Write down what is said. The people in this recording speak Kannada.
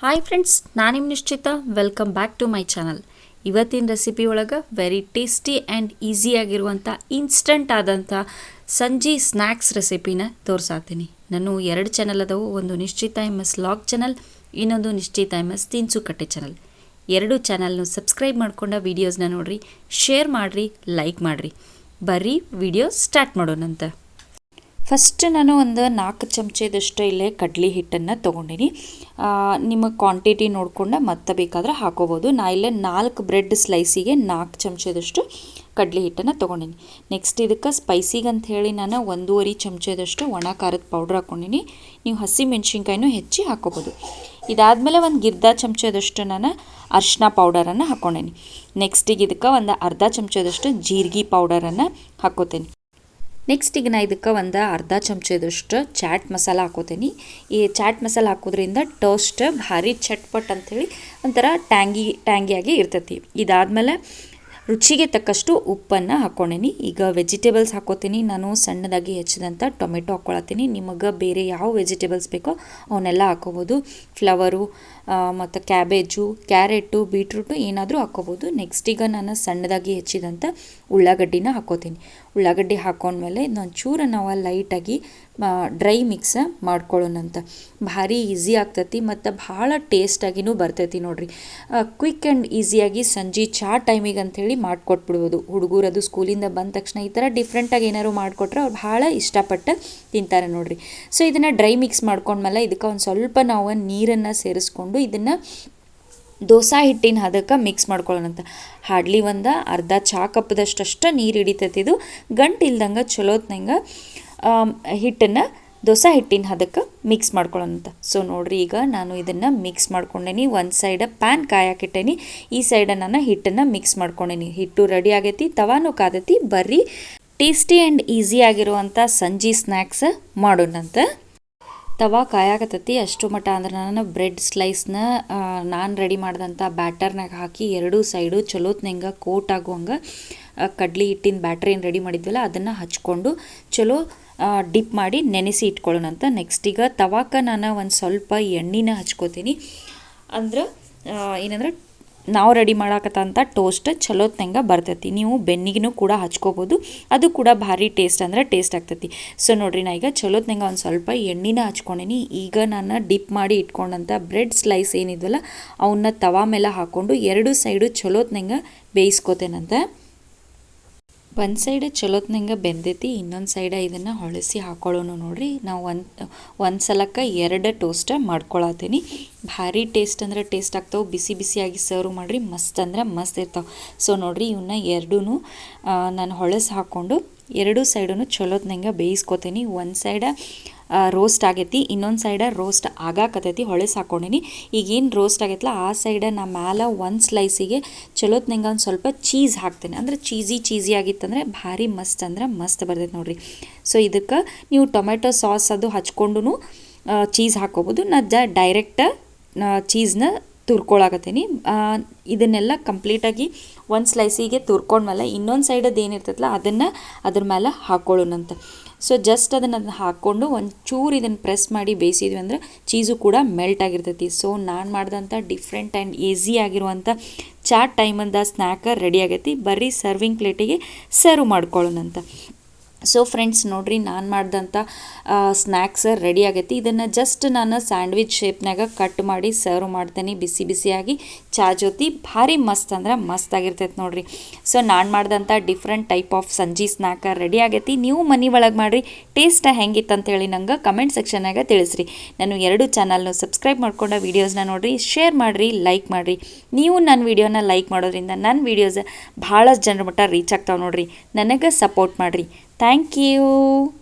ಹಾಯ್ ಫ್ರೆಂಡ್ಸ್ ನಾನು ನಿಮ್ಮ ನಿಶ್ಚಿತ. Welcome back to my channel ಇವತ್ತಿನ ರೆಸಿಪಿ ಒಳಗೆ ವೆರಿ ಟೇಸ್ಟಿ ಆ್ಯಂಡ್ ಈಸಿಯಾಗಿರುವಂಥ ಇನ್ಸ್ಟಂಟ್ ಆದಂಥ ಸಂಜಿ ಸ್ನ್ಯಾಕ್ಸ್ ರೆಸಿಪಿನ ತೋರಿಸಾತೀನಿ. ನಾನು ಎರಡು ಚಾನಲ್ ಅದಾವು. ಒಂದು ನಿಶ್ಚಿತ ಎಂ ಎಸ್ ಲಾಗ್ ಚಾನಲ್ ಇನ್ನೊಂದು ನಿಶ್ಚಿತ ಎಂ ಎಸ್ ತಿನ್ಸುಕಟ್ಟೆ ಚಾನಲ್ ಎರಡು ಚಾನಲ್ನು ಸಬ್ಸ್ಕ್ರೈಬ್ ಮಾಡ್ಕೊಂಡ ವೀಡಿಯೋಸ್ನ ನೋಡಿರಿ ಶೇರ್ ಮಾಡಿರಿ ಲೈಕ್ ಮಾಡಿರಿ. ಬರ್ರಿ ವಿಡಿಯೋ ಸ್ಟಾರ್ಟ್ ಮಾಡೋಣಂತ. ಫಸ್ಟ್ ನಾನು ಒಂದು ನಾಲ್ಕು ಚಮಚದಷ್ಟು ಇಲ್ಲೇ ಕಡ್ಲಿ ಹಿಟ್ಟನ್ನು ತೊಗೊಂಡಿನಿ. ನಿಮ್ಮ ಕ್ವಾಂಟಿಟಿ ನೋಡಿಕೊಂಡು ಮತ್ತೆ ಬೇಕಾದ್ರೆ ಹಾಕೋಬೋದು. ನಾ ಇಲ್ಲೇ ನಾಲ್ಕು ಬ್ರೆಡ್ ಸ್ಲೈಸಿಗೆ ನಾಲ್ಕು ಚಮಚದಷ್ಟು ಕಡ್ಲಿ ಹಿಟ್ಟನ್ನು ತೊಗೊಂಡಿನಿ. ನೆಕ್ಸ್ಟ್ ಇದಕ್ಕೆ ಸ್ಪೈಸಿಗೆ ಅಂತ ಹೇಳಿ ನಾನು ಒಂದೂವರೆ ಚಮಚದಷ್ಟು ಒಣ ಖಾರದ ಪೌಡ್ರ್ ಹಾಕ್ಕೊಂಡಿನಿ ನೀವು ಹಸಿ ಮೆಣಸಿನ್ಕಾಯಿನೂ ಹೆಚ್ಚಿ ಹಾಕೋಬೋದು. ಇದಾದಮೇಲೆ ಒಂದು ಗಿರ್ಧ ಚಮಚದಷ್ಟು ನಾನು ಅರ್ಶಿನ ಪೌಡರನ್ನು ಹಾಕ್ಕೊಂಡೇನಿ ನೆಕ್ಸ್ಟಿಗೆ ಇದಕ್ಕೆ ಒಂದು ಅರ್ಧ ಚಮಚದಷ್ಟು ಜೀರಿಗೆ ಪೌಡರನ್ನು ಹಾಕೋತೇನೆ. ನೆಕ್ಸ್ಟ್ ಈಗ ನಾ ಇದಕ್ಕೆ ಒಂದು ಅರ್ಧ ಚಮಚದಷ್ಟು ಚಾಟ್ ಮಸಾಲ ಹಾಕೋತೀನಿ. ಈ ಚಾಟ್ ಮಸಾಲ ಹಾಕೋದ್ರಿಂದ ಟೋಸ್ಟ್ ಭಾರಿ ಚಟ್ಪಟ್ ಅಂಥೇಳಿ ಒಂಥರ ಟ್ಯಾಂಗಿ, ಟ್ಯಾಂಗಿಯಾಗಿ ಇರ್ತೈತಿ. ಇದಾದಮೇಲೆ ರುಚಿಗೆ ತಕ್ಕಷ್ಟು ಉಪ್ಪನ್ನು ಹಾಕ್ಕೊಂಡೀನಿ ಈಗ ವೆಜಿಟೇಬಲ್ಸ್ ಹಾಕೋತೀನಿ. ನಾನು ಸಣ್ಣದಾಗಿ ಹೆಚ್ಚಿದಂಥ ಟೊಮೆಟೊ ಹಾಕ್ಕೊಳತ್ತೀನಿ ನಿಮಗೆ ಬೇರೆ ಯಾವ ವೆಜಿಟೇಬಲ್ಸ್ ಬೇಕೋ ಅವನ್ನೆಲ್ಲ ಹಾಕೋಬೋದು. ಫ್ಲವರು ಮತ್ತು ಕ್ಯಾಬೇಜು ಕ್ಯಾರೆಟು ಬೀಟ್ರೂಟು ಏನಾದರೂ ಹಾಕ್ಕೋಬೋದು ನೆಕ್ಸ್ಟ್ ಈಗ ನಾನು ಸಣ್ಣದಾಗಿ ಹೆಚ್ಚಿದಂಥ ಉಳ್ಳಾಗಡ್ಡಿನ ಹಾಕೋತೀನಿ. ಉಳ್ಳಾಗಡ್ಡಿ ಹಾಕೊಂಡ್ಮೇಲೆ ಇದನ್ನೊಂದು ನಾವು ಲೈಟಾಗಿ ಡ್ರೈ ಮಿಕ್ಸ ಮಾಡ್ಕೊಳ್ಳೋಣಂತ. ಭಾರಿ ಈಸಿ ಆಗ್ತೈತಿ ಮತ್ತು ಭಾಳ ಟೇಸ್ಟಾಗಿನೂ ಬರ್ತೈತಿ ನೋಡಿರಿ. ಕ್ವಿಕ್ ಆ್ಯಂಡ್ ಈಸಿಯಾಗಿ ಸಂಜೆ ಚಾ ಟೈಮಿಗೆ ಅಂಥೇಳಿ ಮಾಡಿಕೊಟ್ಬಿಡ್ಬೋದು. ಹುಡುಗರು ಅದು ಸ್ಕೂಲಿಂದ ಬಂದ ತಕ್ಷಣ ಈ ಥರ ಡಿಫ್ರೆಂಟಾಗಿ ಏನಾದ್ರು ಮಾಡಿಕೊಟ್ರೆ ಅವ್ರು ಭಾಳ ಇಷ್ಟಪಟ್ಟು ತಿಂತಾರೆ ನೋಡಿರಿ. ಸೊ ಇದನ್ನು ಡ್ರೈ ಮಿಕ್ಸ್ ಮಾಡ್ಕೊಂಡ್ಮೇಲೆ ಇದಕ್ಕೆ ಒಂದು ಸ್ವಲ್ಪ ನಾವು ನೀರನ್ನು ಸೇರಿಸ್ಕೊಂಡು ಇದನ್ನು ದೋಸೆ ಹಿಟ್ಟಿನ ಹದಕ್ಕೆ ಮಿಕ್ಸ್ ಮಾಡ್ಕೊಳ್ಳೋಣಂತ ಹಾಡ್ಲಿ ಒಂದು, ಅರ್ಧ ಚಾ ಕಪ್ಪದಷ್ಟು ನೀರು ಹಿಡಿತೈತಿ ಇದು. ಗಂಟು ಇಲ್ದಂಗೆ ಚಲೋತ್ನಂಗೆ ಹಿಟ್ಟನ್ನು ದೋಸೆ ಹಿಟ್ಟಿನ ಹದಕ್ಕೆ ಮಿಕ್ಸ್ ಮಾಡ್ಕೊಳ್ಳೋಣಂತ. ಸೊ ನೋಡ್ರಿ, ಈಗ ನಾನು ಇದನ್ನು ಮಿಕ್ಸ್ ಮಾಡ್ಕೊಂಡೇನಿ. ಒಂದು ಸೈಡ ಪ್ಯಾನ್ ಕಾಯಾಕಿಟ್ಟೇನಿ. ಈ ಸೈಡ ನಾನು ಹಿಟ್ಟನ್ನು ಮಿಕ್ಸ್ ಮಾಡ್ಕೊಂಡೇನಿ. ಹಿಟ್ಟು ರೆಡಿ ಆಗೈತಿ, ತವಾನು ಕಾದೈತಿ. ಬರ್ರಿ ಟೇಸ್ಟಿ ಆ್ಯಂಡ್ ಈಸಿ ಆಗಿರುವಂಥ ಸಂಜೆ ಸ್ನ್ಯಾಕ್ಸ್ ಮಾಡೋಣಂತ. ತವಾ ಕಾಯಾಕತ್ತೈತಿ ಅಷ್ಟು ಮಟ್ಟ ಅಂದ್ರೆ ನಾನು ಬ್ರೆಡ್ ಸ್ಲೈಸ್ನ ನಾನು ರೆಡಿ ಮಾಡಿದಂಥ ಬ್ಯಾಟರ್ನಾಗ ಹಾಕಿ, ಎರಡೂ ಸೈಡು ಚಲೋತ್ನಂಗೆ ಕೋಟ್ ಆಗುವಂಗೆ ಕಡ್ಲಿ ಹಿಟ್ಟಿನ ಬ್ಯಾಟ್ರಿ ಏನು ರೆಡಿ ಮಾಡಿದ್ವಲ್ಲ, ಅದನ್ನು ಹಚ್ಕೊಂಡು ಚಲೋ ಡಿಪ್ ಮಾಡಿ ನೆನೆಸಿ ಇಟ್ಕೊಳ್ಳೋಣ ಅಂತ ನೆಕ್ಸ್ಟ್ ಈಗ ತವಾಕ ನಾನು ಒಂದು ಸ್ವಲ್ಪ ಎಣ್ಣೆನ ಹಚ್ಕೋತೀನಿ. ಅಂದ್ರೆ ಏನಂದ್ರೆ ನಾವು ರೆಡಿ ಮಾಡಾಕತ್ತಂಥ ಟೋಸ್ಟ್ ಚಲೋತ್ನಂಗೆ ಬರ್ತೈತಿ. ನೀವು ಬೆನ್ನಿಗೂ ಕೂಡ ಹಚ್ಕೋಬೋದು. ಅದು ಕೂಡ ಭಾರಿ ಟೇಸ್ಟ್ ಅಂದ್ರೆ ಟೇಸ್ಟ್ ಆಗ್ತೈತಿ. ಸೊ ನೋಡ್ರಿ ನಾ ಈಗ ಚಲೋತ್ನಂಗೆ ಒಂದು ಸ್ವಲ್ಪ ಎಣ್ಣೆನ ಹಚ್ಕೊಂಡೀನಿ. ಈಗ ನಾನು ಡಿಪ್ ಮಾಡಿ ಇಟ್ಕೊಂಡಂಥ ಬ್ರೆಡ್ ಸ್ಲೈಸ್ ಏನಿದ್ವಲ್ಲ, ಅವನ್ನ ತವಾ ಮೇಲೆ ಹಾಕ್ಕೊಂಡು ಎರಡು ಸೈಡು ಚಲೋತ್ನಂಗೆ ಬೇಯಿಸ್ಕೋತೇನಂತೆ. ಒಂದು ಸೈಡ್ ಚಲೋತ್ನಂಗೆ ಬೆಂದೈತಿ, ಇನ್ನೊಂದು ಸೈಡ ಇದನ್ನು ಹೊಳಸಿ ಹಾಕೊಳ್ಳೋಣ ನೋಡಿರಿ. ನಾವು ಒಂದು ಒಂದು ಸಲಕ್ಕೆ ಎರಡು ಟೋಸ್ಟ್ ಮಾಡ್ಕೊಳತ್ತೀನಿ. ಭಾರಿ ಟೇಸ್ಟ್ ಅಂದ್ರೆ ಟೇಸ್ಟ್ ಆಗ್ತಾವೆ, ಬಿಸಿ ಬಿಸಿಯಾಗಿ ಸರ್ವ್ ಮಾಡಿರಿ, ಮಸ್ತ್ ಅಂದ್ರೆ ಮಸ್ತ್ ಇರ್ತಾವೆ. ಸೊ ನೋಡಿರಿ ಇವನ್ನ ಎರಡೂ ನಾನು ಹೊಳಸಿ ಹಾಕ್ಕೊಂಡು ಎರಡೂ ಸೈಡೂ ಚಲೋತ್ನಂಗೆ ಬೇಯಿಸ್ಕೊತೀನಿ. ಒಂದು ಸೈಡ ರೋಸ್ಟ್ ಆಗೈತಿ. ಇನ್ನೊಂದು ಸೈಡ ರೋಸ್ಟ್ ಆಗಾಕತ್ತೈತಿ. ಹೊಳಸ್ ಹಾಕೊಂಡಿನಿ ಈಗೇನು ರೋಸ್ಟ್ ಆಗೈತಲ್ಲ ಆ ಸೈಡ ನಾ ಮ್ಯಾಲ ಒಂದು ಸ್ಲೈಸಿಗೆ ಚಲೋತ್ನಂಗೆ ಒಂದು ಸ್ವಲ್ಪ ಚೀಸ್ ಹಾಕ್ತೇನೆ. ಅಂದರೆ ಚೀಸಿ ಚೀಸಿ ಆಗಿತ್ತಂದರೆ ಭಾರಿ ಮಸ್ತ್ ಅಂದ್ರೆ ಮಸ್ತ್ ಬರ್ತೈತೆ ನೋಡಿರಿ. ಸೊ ಇದಕ್ಕೆ ನೀವು ಟೊಮೆಟೊ ಸಾಸ್ ಅದು ಹಚ್ಕೊಂಡು ಚೀಸ್ ಹಾಕೋಬೋದು. ನಾ ಜ ಡೈರೆಕ್ಟ ಚೀಸ್ನ ತುರ್ಕೊಳಕತ್ತೀನಿ. ಇದನ್ನೆಲ್ಲ ಕಂಪ್ಲೀಟಾಗಿ ಒಂದು ಸ್ಲೈಸಿಗೆ ತುರ್ಕೊಂಡ್ಮೇಲೆ ಇನ್ನೊಂದು ಸೈಡದ್ದು ಏನಿರ್ತೈತಲ್ಲ ಅದನ್ನು ಅದ್ರ ಮೇಲೆ ಹಾಕ್ಕೊಳ್ಳೋಣಂತ ಸೊ ಜಸ್ಟ್ ಅದನ್ನು ಹಾಕ್ಕೊಂಡು ಒಂದು ಚೂರು ಇದನ್ನು ಪ್ರೆಸ್ ಮಾಡಿ ಬೇಯಿಸಿದ್ವಿ ಅಂದರೆ ಚೀಸು ಕೂಡ ಮೆಲ್ಟ್ ಆಗಿರ್ತೈತಿ. ಸೊ ನಾನು ಮಾಡಿದಂಥ ಡಿಫ್ರೆಂಟ್ ಆ್ಯಂಡ್ ಈಸಿ ಆಗಿರುವಂಥ ಚಾಟ್ ಟೈಮಿಂದ ಸ್ನ್ಯಾಕರ್ ರೆಡಿ ಆಗೈತಿ. ಬರೀ ಸರ್ವಿಂಗ್ ಪ್ಲೇಟಿಗೆ ಸರ್ವ್ ಮಾಡ್ಕೊಳ್ಳೋಣಂತ. ಸೊ ಫ್ರೆಂಡ್ಸ್ ನೋಡ್ರಿ, ನಾನು ಮಾಡಿದಂಥ ಸ್ನ್ಯಾಕ್ಸ್ ರೆಡಿ ಆಗೈತಿ. ಇದನ್ನು ಜಸ್ಟ್ ನಾನು ಸ್ಯಾಂಡ್ವಿಚ್ ಶೇಪ್ನಾಗ ಕಟ್ ಮಾಡಿ ಸರ್ವ್ ಮಾಡ್ತೇನೆ. ಬಿಸಿ ಬಿಸಿಯಾಗಿ, ಚಾ ಜೊತೆ ಭಾರಿ ಮಸ್ತ್ ಅಂದ್ರೆ ಮಸ್ತ್ ಆಗಿರ್ತೈತೆ ನೋಡ್ರಿ. ಸೊ ನಾನು ಮಾಡಿದಂಥ ಡಿಫ್ರೆಂಟ್ ಟೈಪ್ ಆಫ್ ಸಂಜೆ ಸ್ನ್ಯಾಕ್ ರೆಡಿ ಆಗೈತಿ. ನೀವು ಮನೆ ಒಳಗೆ ಮಾಡಿರಿ ಟೇಸ್ಟ್ ಹೆಂಗಿತ್ತು ಅಂತೇಳಿ ನಂಗೆ ಕಮೆಂಟ್ ಸೆಕ್ಷನ್ನಾಗ ತಿಳಿಸ್ರಿ. ನಾನು ಎರಡು ಚಾನಲ್ನು ಸಬ್ಸ್ಕ್ರೈಬ್ ಮಾಡ್ಕೊಂಡ ವೀಡಿಯೋಸ್ನ ನೋಡಿರಿ ಶೇರ್ ಮಾಡಿರಿ ಲೈಕ್ ಮಾಡಿರಿ. ನೀವು ನನ್ನ ವೀಡಿಯೋನ ಲೈಕ್ ಮಾಡೋದ್ರಿಂದ ನನ್ನ ವೀಡಿಯೋಸ್ ಭಾಳಷ್ಟು ಜನರ ಮಟ್ಟ ರೀಚ್ ಆಗ್ತಾವೆ ನೋಡಿರಿ. ನನಗೆ ಸಪೋರ್ಟ್ ಮಾಡಿರಿ. Thank you.